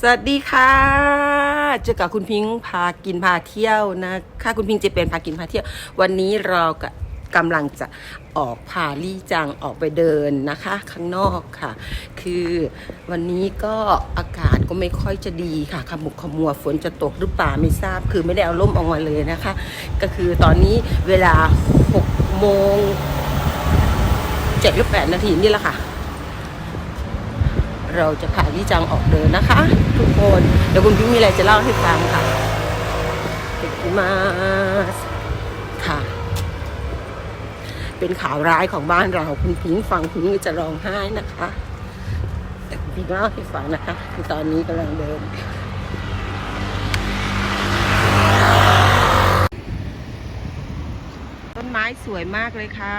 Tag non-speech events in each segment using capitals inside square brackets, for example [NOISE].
สวัสดีค่ะ เจอกับคุณพิงค์พากินพาเที่ยวนะคะคุณพิงค์เจเป็นพากินพาเที่ยว วันนี้เรากกำลังจะออกพาลี่จังออกไปเดินนะคะ ข้างนอกค่ะ คือวันนี้ก็อากาศก็ไม่ค่อยจะดีค่ะขมุกขมัวฝนจะตกหรือเปล่าไม่ทราบ คือไม่ได้เอาร่มออกมาเลยนะคะ ก็คือตอนนี้เวลา6โมงเจ็ดหรือแปดนาทีนี่แหละค่ะ เราจะพาลี่จังออกเดินนะคะ ทุกคนเดี๋ยวคุณพิงค์มีอะไรจะเล่าให้ฟังค่ะเด็กมาค่ะ เป็นข่าวร้ายของบ้านเราคุณพิงค์ฟังคุณพิงค์จะร้องไห้นะคะแต่คุณพิงค์เล่าให้ฟังนะคะ คือตอนนี้กำลังเดินต้นไม้สวยมากเลยค่ะ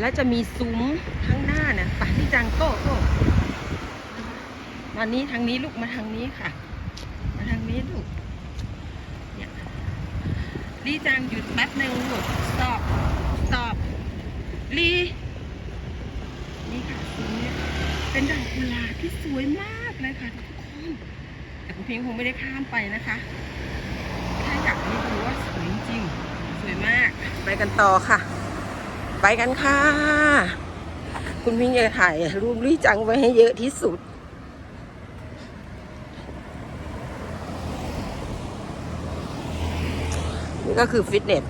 แล้วจะมีซุ้มข้างหน้านะปะที่จังโก้โก้ มานี้ทางนี้ลูกมาทางนี้ค่ะ มาทางนี้ลูกเนี่ยลีจังหยุดแป๊บหนึ่งลูก stop stop ลีนี่ค่ะซุ้มเนี่ยเป็นดอกกุหลาบที่สวยมากเลยค่ะทุกคนแต่คุณพียงคงไม่ได้ข้ามไปนะคะแค่อยากให้ดูว่าสวยจริงสวยมาก ไปกันต่อค่ะ ไปกันค่ะ คุณพิงจะถ่ายรูปลี่จังไว้ให้เยอะที่สุด ก็คือฟิตเนส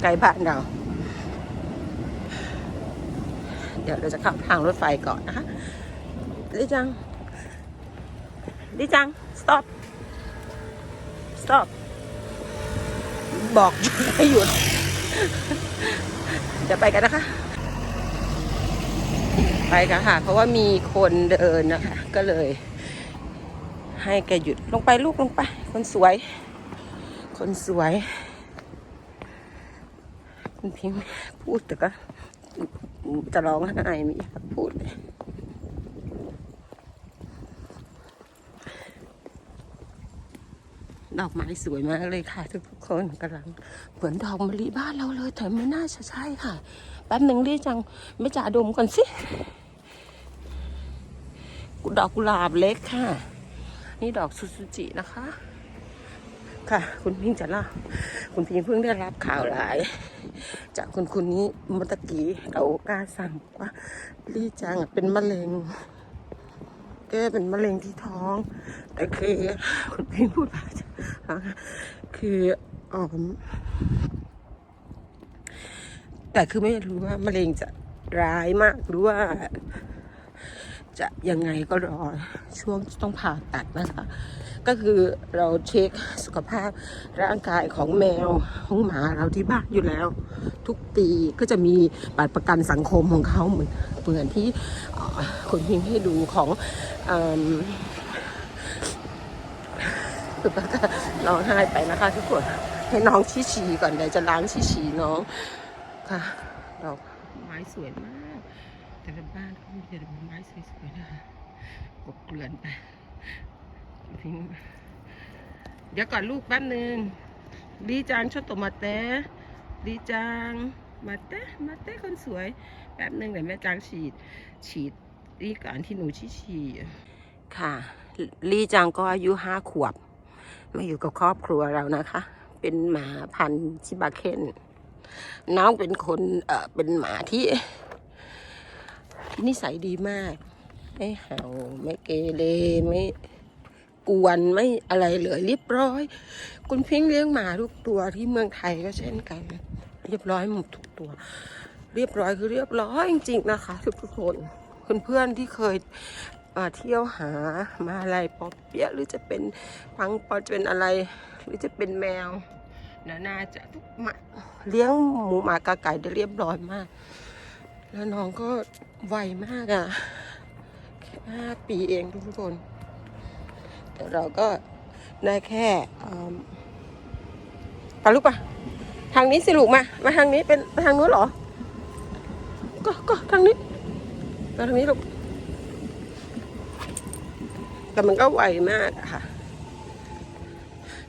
ไกลบ้านเรา เดี๋ยวเราจะขับทางรถไฟก่อนนะคะลี่จังลี่จัง stop stop บอกหยุดให้หยุดเดี๋ยวไปกันนะคะ ไปกันค่ะ เพราะว่ามีคนเดินนะคะ ก็เลย ให้แกหยุดลงไปลูกลงไป คนสวย คนสวย คุณพิมพ์พูดแต่ก็จะร้องไห้ไม่อยากพูดเลยดอกไม้สวยมากเลยค่ะ ทุกๆคนกำลังเหมือนดอกมะลิบ้านเราเลยแต่ไม่น่าจะใช่ค่ะ แป๊บหนึ่งรีจังไม่จ่าดมก่อนสิดอกกุหลาบเล็กค่ะ นี่ดอกซูซูจินะคะ ค่ะ คุณพิงจะเล่าคุณพิงเพิ่งได้รับข่าวร้าย จากคุณคุณนี้มตะกี้เรากาสั่งว่าลี่จังเป็นมะเร็งแกเป็นมะเร็งที่ท้อง แต่คือ คุณพิงพูดว่าคืออ๋อมแต่คือไม่รู้ว่ามะเร็งจะร้ายมากหรือว่า จะยังไงก็รอช่วงต้องผ่าตัดนะคะ ก็คือเราเช็คสุขภาพร่างกายของแมวของหมาเราที่บ้านอยู่แล้ว ทุกปีก็จะมีบัตรประกันสังคมของเขาเหมือนเหมือนที่คุณพิมพ์ให้ดูของอิ่มคือก็ร้องไห้ไปนะคะทุกคนให้น้องชี้ฉีก่อนเดี๋ยวจะล้างชี้ฉีน้องค่ะดอกไม้สวยมากแต่ ละบ้านเขามีแต่ดอกไม้สวยๆนะคะกบเกลื่อนไปทิ้งเดี๋ยวก่อนลูกแป๊บนึงดีจังชดตมาเต้ดีจังมาเต้มาเต้คนสวย แป๊บนึงเดี๋ยวแม่จางฉีด ฉีดดีก่อนที่หนูชี้ฉี่ค่ะ ลีจังก็อายุห้าขวบ มาอยู่กับครอบครัวเรานะคะ เป็นหมาพันธุ์ชิบาเคนน้องเป็นคนเอ่อเป็นหมาที่ นิสัยดีมาก ไม่เห่าไม่เกเรไม่กวนไม่อะไรเลยเรียบร้อย คุณพิงค์เลี้ยงหมาทุกตัวที่เมืองไทยก็เช่นกัน เรียบร้อยหมดทุกตัว เรียบร้อยคือเรียบร้อยจริงๆนะคะ ทุกๆคนเพื่อนๆที่เคยมาเที่ยวหามาอะไรปอเปี๊ยะหรือจะเป็นพังปอจะเป็นอะไร หรือจะเป็นแมวนานาจะทุกหมาเลี้ยงหมูหมากาไก่ได้เรียบร้อยมาก แล้วน้องก็ไวมากอะ่ะแค่ห้าปีเองทุกคน แต่เราก็ได้แค่อืมไปลูกปะทางนี้สิลูกมา มาทางนี้เป็นทางนู้นเหรอ ก็ก็ทางนี้มาทางนี้ลูก แต่มันก็ไวมากอะค่ะ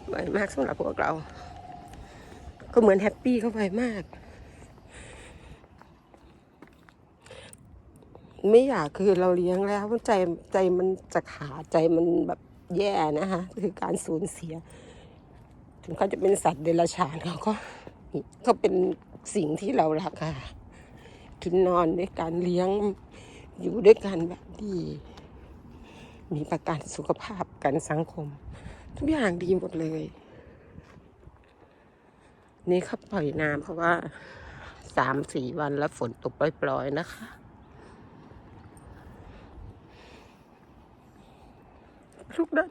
ไวมากสำหรับพวกเรา ก็เหมือนแฮปปี้เข้าไปมาก ไม่อยากคือเราเลี้ยงแล้วใจใจมันจะขาดใจมันแบบแย่นะคะคือการสูญเสีย ถึงเขาจะเป็นสัตว์เดรัจฉานเขาก็ก็เป็นสิ่งที่เรารักค่ะกินนอนด้วยกันเลี้ยงอยู่ด้วยกันแบบดีมีประกันสุขภาพกันสังคม ทุกอย่างดีหมดเลย นี่เขาปล่อยน้ำเพราะว่าสามสี่วันแล้วฝนตกปล่อยๆนะคะ ลูกนั้น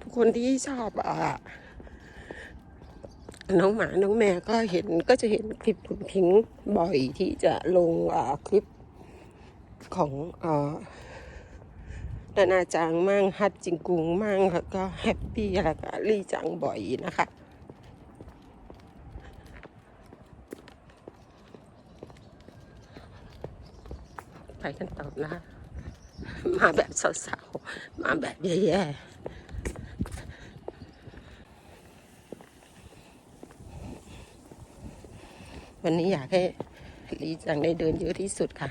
ทุกคนที่ชอบอะน้องหมา น้องแมวก็เห็นก็จะเห็นคลิปคุณพิงค์บ่อยที่จะลงอ่าคลิปของอ่านานาจางมั่งฮัดจิงกุงมั่งแล้วก็แฮปปี้แล้วก็ลี่จังบ่อยนะคะ กันต่อนะ มาแบบสาวๆ มาแบบแย่ๆวันนี้อยากให้ลีจังได้เดินเยอะที่สุดค่ะ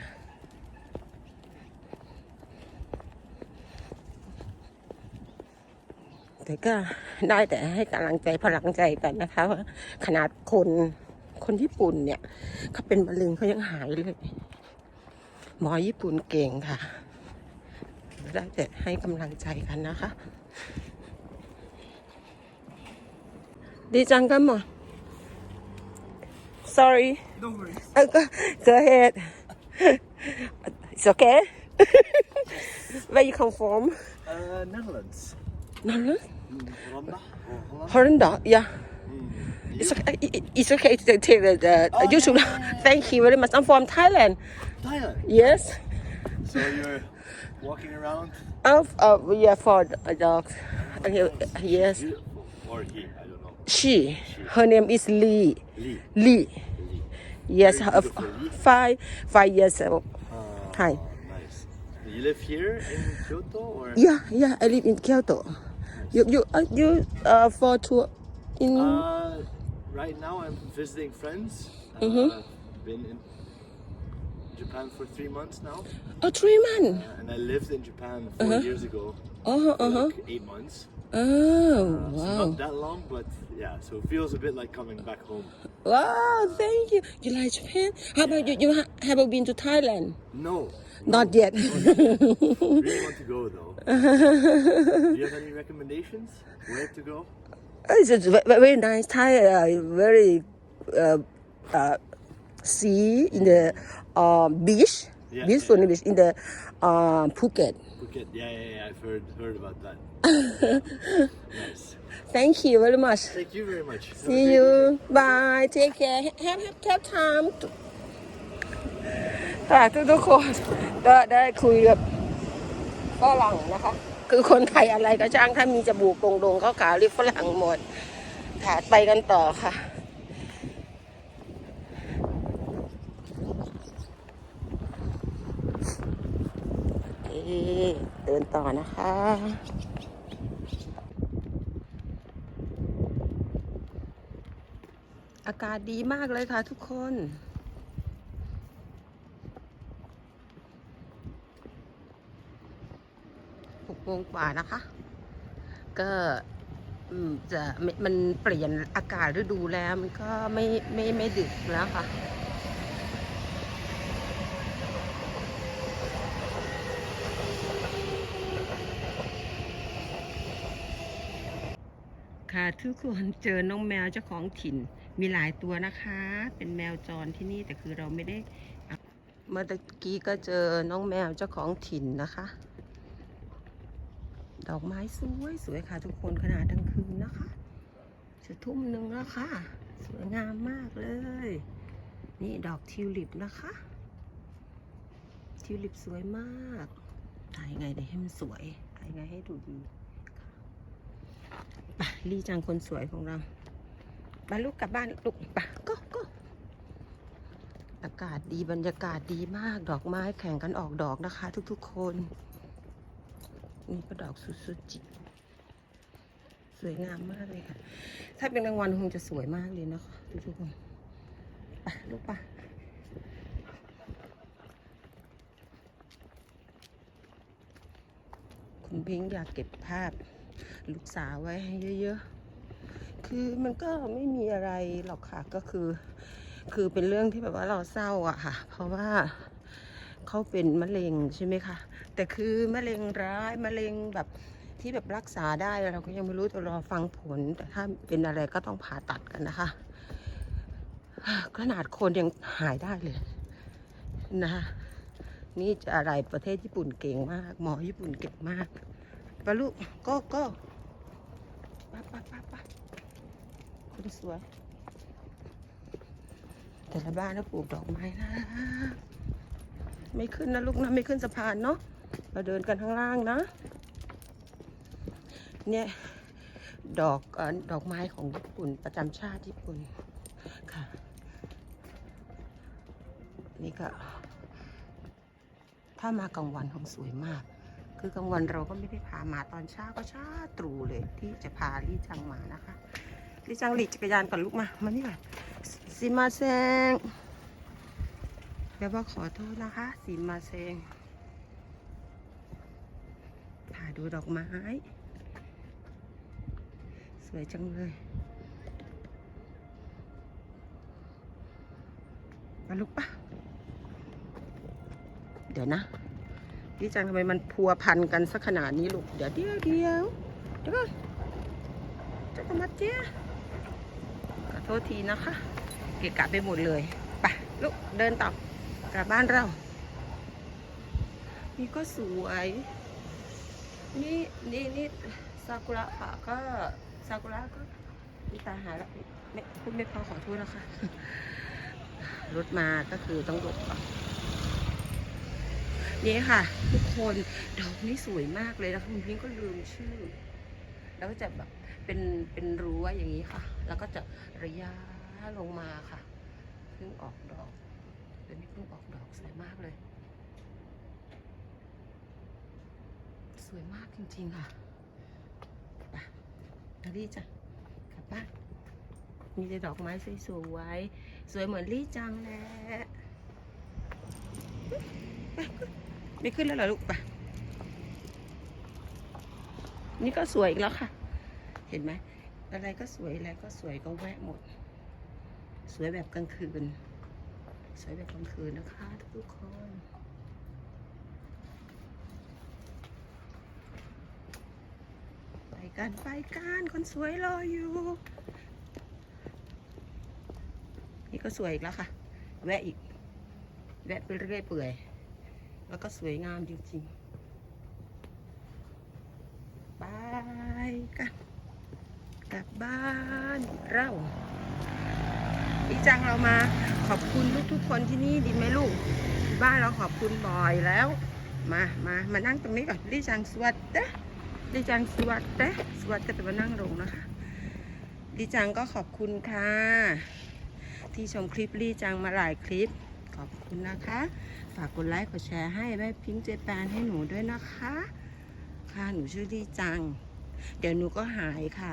แต่ก็ได้แต่ให้กำลังใจพลังใจกันนะคะว่าขนาดคนคนญี่ปุ่นเนี่ยเขาเป็นมะเร็งเขายังหายเลย หมอญี่ปุ่นเก่งค่ะ ได้แต่ให้กำลังใจกันนะคะ ดีจังกันหมด sorry No worries. Uh, go, go ahead it's okay where you come from Uh, Netherlands. no no Mm, Rwanda or Holland? Holland yeah Mm. it's okay it's okay to take the, the Oh, YouTube yeah, yeah, yeah. thank you very much I'm from Thailand Thailand. yes So you're walking around. uh, uh, yeah for the dogs Uh, yes Beautiful. Or he, I don't know. she her name is Lee Lee. Lee Lee. yes Very uh, five five years old Uh, Hi. Nice. You live here in Kyoto or? yeah yeah I live in Kyoto you you uh, you uh, for tour in Uh, right now I'm visiting friends. Uh, Mhm. Been in Japan for three months now, oh three months uh, and I lived in Japan 4 Uh-huh. years ago. uh huh uh huh like eight months. oh Uh, so wow not that long, but yeah. So it feels a bit like coming back home. wow thank you you like Japan how about you you ha- have you been to Thailand No. not yet [LAUGHS] really want to go though. [LAUGHS] Do you have any recommendations? Where to go? it's a ve- ve- very nice Thai uh, very uh, uh, sea in the uh, beach Yeah, beautiful yeah. beach in the uh, Phuket Phuket. Yeah, yeah, yeah. I've heard heard about that. nice. thank you very much Thank you very much. Have a See great you. evening. Bye. Take care. Have have have time. ค่ะทุกทุกๆคนก็ได้คุยกับฝรั่งนะคะ คือคนไทยอะไรก็ช่างถ้ามีจมูกโด่งๆเขาขาวเรียกฝรั่งหมดถาดไปกันต่อค่ะ เอ๊ะเดิน ต่อนะคะอากาศดีมากเลยค่ะทุกคน หกโมงกว่านะคะ ก็จะม่มันเปลี่ยนอากาศฤดูแล้ว มันก็ไม่ไม่ไม่ดึกแล้วค่ะ ทุกคนเจอน้องแมวเจ้าของถิ่นมีหลายตัวนะคะ เป็นแมวจรที่นี่แต่คือเราไม่ได้ เมื่อกี้ก็เจอน้องแมวเจ้าของถิ่นนะคะ ดอกไม้สวยสวยค่ะ ทุกคนขนาดกลางคืนนะคะจะทุ่มหนึ่งแล้วค่ะ สวยงามมากเลย นี่ดอกทิวลิปนะคะ ทิวลิปสวยมากถ่ายไงเดี๋ยวให้มันสวยถ่ายไงให้ดูดี ไปลีจังคนสวยของเราไปลูกกลับบ้านลูกไปก็ก็อากาศดีบรรยากาศดีมากดอกไม้แข่งกันออกดอกนะคะ ทุกๆคน นี่ก็ดอกสุสุจิ สวยงามมากเลยค่ะ ถ้าเป็นกลางวันคงจะสวยมากเลยนะคะทุกๆคนไปลูกไปคุณพิงค์อยากเก็บภาพ ลูกสาวไว้ให้เยอะๆ คือมันก็ไม่มีอะไรหรอกค่ะ ก็คือ คือเป็นเรื่องที่แบบว่าเราเศร้าอะค่ะ เพราะว่าเขาเป็นมะเร็งใช่ไหมคะ แต่คือมะเร็งร้ายมะเร็งแบบที่แบบรักษาได้เราก็ยังไม่รู้จะรอฟังผล แต่ถ้าเป็นอะไรก็ต้องผ่าตัดกันนะคะ ขนาดคนยังหายได้เลยนะคะนี่จะอะไรประเทศญี่ปุ่นเก่งมาก หมอญี่ปุ่นเก่งมากไปลูกก็ก็ ไปไปไปไปคนสวย แต่ละบ้านนะปลูกดอกไม้นะ ไม่ขึ้นนะลูกนะ ไม่ขึ้นสะพานเนาะเราเดินกันข้างล่างนะ เนี่ย ดอกออดอกไม้ของญี่ปุ่นประจำชาติญี่ปุ่นค่ะ นี่ก็ ถ้ามากลางวันคงสวยมาก คือกลางวันเราก็ไม่ได้พามาตอนเช้าก็ช้าตรู่เลยที่จะพาลี่จังมานะคะลี่จังหลีจักรยานก่อนลูกมามานี่ก่อนสิมาเซงแปลว่าขอโทษนะคะสิมาเซงถ่ายดูดอกไม้ สวยจังเลยมาลุกปะเดี๋ยวนะ พี่จังทำไมมันพัวพันกันสักขนาดนี้ลูก เดี๋ยวเดี๋ยวเดี๋ยวเดี๋ยวก่อนจะมาเจ้าขอโทษทีนะคะ เกะกะไปหมดเลยไปลูกเดินต่อกลับบ้านเรา นี่ก็สวย นี่นี่นี่ซากุระค่ะก็ซากุระก็มีตาหาล้วไม่พูดไม่พอขอโทษนะคะ รถมาก็คือต้องหลบก่อน นี่ค่ะ ทุกคนดอกนี้สวยมากเลยนะคุณพิงก็ลืมชื่อ แล้วก็จะแบบเป็นเป็นรั้วอย่างนี้ค่ะ แล้วก็จะระยะลงมาค่ะเพิ่งออกดอกเป็นเพิ่งออกดอกสวยมากเลย สวยมากจริงๆค่ะไปนารีจ้ะกลับบ้านมีแต่ดอกไม้สวยๆสวยเหมือนลี่จังแหละ ไม่ขึ้นแล้วเหรอลูกไปนี่ก็สวยอีกแล้วค่ะ เห็นไหมอะไรก็สวยอะไรก็สวยก็แวะหมด สวยแบบกลางคืน สวยแบบกลางคืนนะคะ ทุกคนไปกันไปกันคนสวยรออยู่ นี่ก็สวยอีกแล้วค่ะ แวะอีก แวะไปเรื่อยเปื่อย แล้วก็สวยงามจริงๆไปกันกลับบ้านเราพี่จังเรามาขอบคุณทุกๆคนที่นี่ดีไหมลูก บ้านเราขอบคุณบ่อยแล้ว มามามานั่งตรงนี้ก่อนลีจังสวัสดีลีจังสวัสดีสวัสดีแต่มานั่งลงนะคะลีจังก็ขอบคุณค่ะ ที่ชมคลิปลีจังมาหลายคลิป อบคุณนะคะ ฝากกดไลค์กดแชร์ให้แม่พิงค์เจแปนให้หนูด้วยนะคะ ค่ะหนูชื่อลี่จัง เดี๋ยวหนูก็หายค่ะ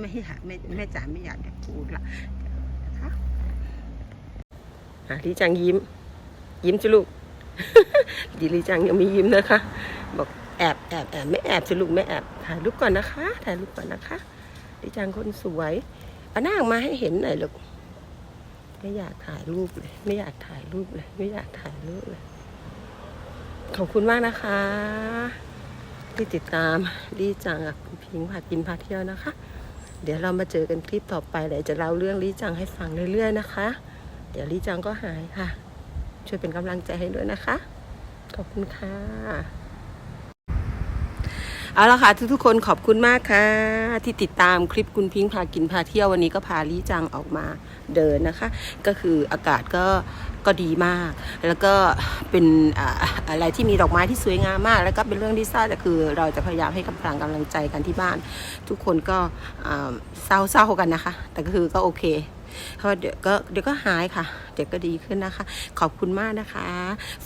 ไม่อยากไม่แม่จ๋าไม่อยากจะพูดละนะคะอะลีจังยิ้ม ยิ้มสิลูกดีลีจังยังไม่ยิ้มนะคะ บอกแอบแอบแอบไม่แอบสิลูกไม่แอบถ่ายรูปก่อนนะคะ ถ่ายรูปก่อนนะคะลีจังคนสวยเอาหน้าออกมาให้เห็นหน่อยลูก ไม่อยากถ่ายรูปเลย ไม่อยากถ่ายรูปเลย ไม่อยากถ่ายรูปเลย ขอบคุณมากนะคะ ที่ติดตามลีจังกับคุณพิงค์พากินพาเที่ยวนะคะ เดี๋ยวเรามาเจอกันคลิปต่อไปเดี๋ยจะเล่าเรื่องลีจังให้ฟังเรื่อยๆนะคะ เดี๋ยวลีจังก็หายค่ะ ช่วยเป็นกำลังใจให้ด้วยนะคะ ขอบคุณค่ะ เอาละค่ะทุกๆคนขอบคุณมากค่ะ ที่ติดตามคลิปคุณพิงค์พากินพาเที่ยววันนี้ก็พาลี่จังออกมาเดินนะคะ ก็คืออากาศก็ก็ดีมาก แล้วก็เป็นอ่าอะไรที่มีดอกไม้ที่สวยงามมาก แล้วก็เป็นเรื่องที่เศร้าแต่คือ เราจะพยายามให้กำลังกำลังใจกันที่บ้าน ทุกคนก็เศร้าเศร้าๆกันนะคะ แต่ก็คือก็โอเค เพราะเดี๋ยวก็เดี๋ยวก็หายค่ะ เดี๋ยวก็ดีขึ้นนะคะ ขอบคุณมากนะคะ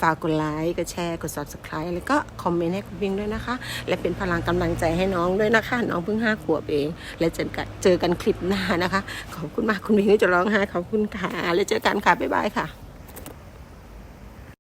ฝากกดไลค์กดแชร์กด subscribe แล้วก็คอมเมนต์ให้คุณพิงด้วยนะคะ และเป็นพลังกำลังใจให้น้องด้วยนะคะ น้องเพิ่งห้าขวบเอง และเจอกันเจอกันคลิปหน้านะคะ ขอบคุณมากคุณพิงก็จะร้องไห้ขอบคุณค่ะ แล้วเจอกันค่ะบ๊ายบายค่ะ